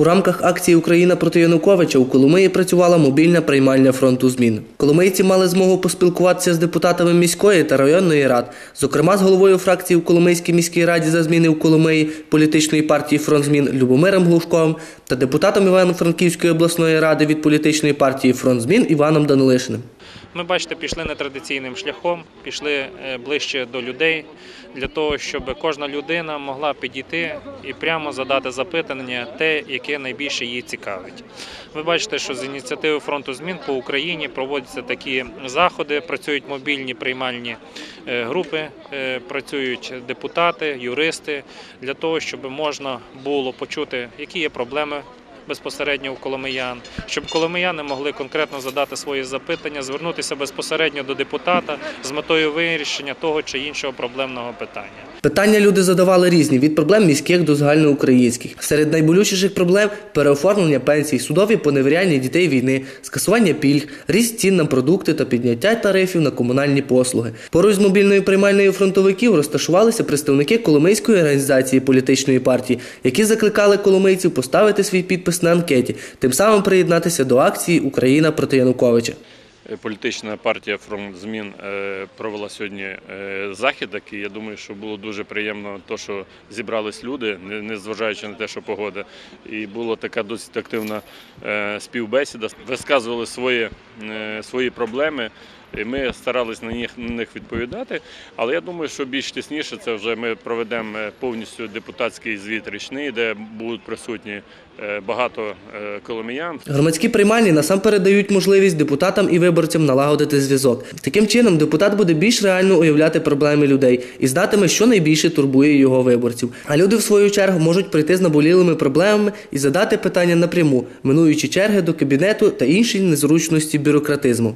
У рамках акції Україна проти Януковича у Коломиї працювала мобільна приймальня фронту змін. Коломийці мали змогу поспілкуватися з депутатами міської та районної рад, зокрема з головою фракції у Коломийській міській раді за зміни у Коломиї політичної партії Фронт змін Любомиром Глушковим та депутатом Івано-Франківської обласної ради від політичної партії Фронт змін Іваном Данилишиним. Ми бачите, пішли нетрадиційним шляхом, пішли е, ближче до людей для того, щоб кожна людина могла підійти і прямо задати запитання, те, яке найбільше її цікавить. Ви бачите, що з ініціативи фронту змін по Україні проводяться такі заходи, працюють мобільні приймальні е, групи, е, працюють депутати, юристи для того, щоб можна було почути, які є проблеми безпосередньо у коломиян, щоб коломияни могли конкретно задати свої запитання, звернутися безпосередньо до депутата з метою вирішення того чи іншого проблемного питання. Питання люди задавали різні від проблем міських до загальноукраїнських. Серед найболючіших проблем переоформлення пенсій, судові поневіряння дітей війни, скасування пільг, ріст цін на продукти та підняття тарифів на комунальні послуги. Поруч з мобільною приймальною фронтовиків розташувалися представники Коломийської організації політичної партії, які закликали коломийців поставити свій підпис на анкеті, тим самим приєднатися до акції Україна проти Януковича. Е, Політична партія фронт змін е, провела сьогодні е, захід, який я думаю, що було дуже приємно, то що зібрались люди, незважаючи на те, що погода, і була така досить активна співбесіда. Висказували свої, свої проблеми. І ми старались на них, на них відповідати, але я думаю, що більш тісніше це вже ми проведемо е, повністю депутатський звіт річний, де будуть присутні е, багато е, коломиян, Громадські приймальні насамперед дають можливість депутатам і виборцям налагодити зв'язок. Таким чином, депутат буде більш реально уявляти проблеми людей і знатиме, що найбільше турбує його виборців. А люди, в свою чергу, можуть прийти з наболілими проблемами і задати питання напряму, минуючи черги до кабінету та інші незручності бюрократизму.